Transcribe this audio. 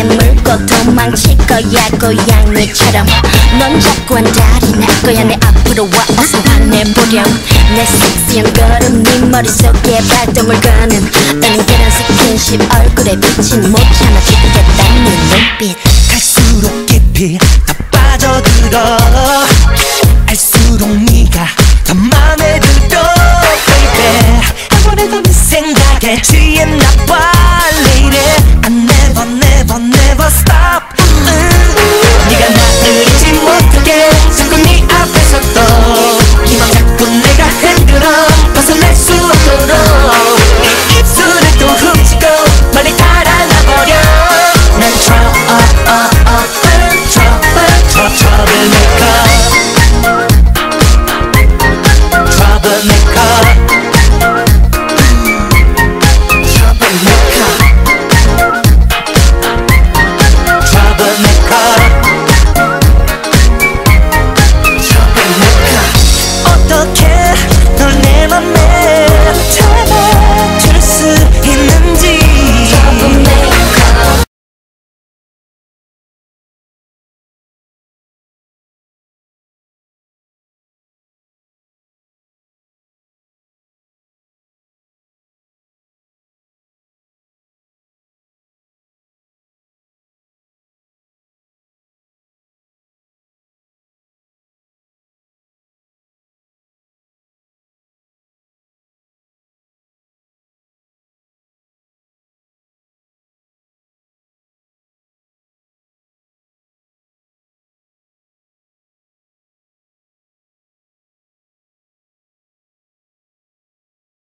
깨물고 도망칠 거야 고양이처럼. 넌 자꾸 안달이 날 거야 내 앞으로 와 어서 화내보렴. 내 섹시한 걸음 네 머릿속에 발동을 거는. 은근한 스킨십 얼굴에 비친 못 참아 죽겠다는 눈빛. 갈수록 깊이 더 빠져들어. 알수록 네가 더 맘에 들어 baby. 아무래도 네 생각에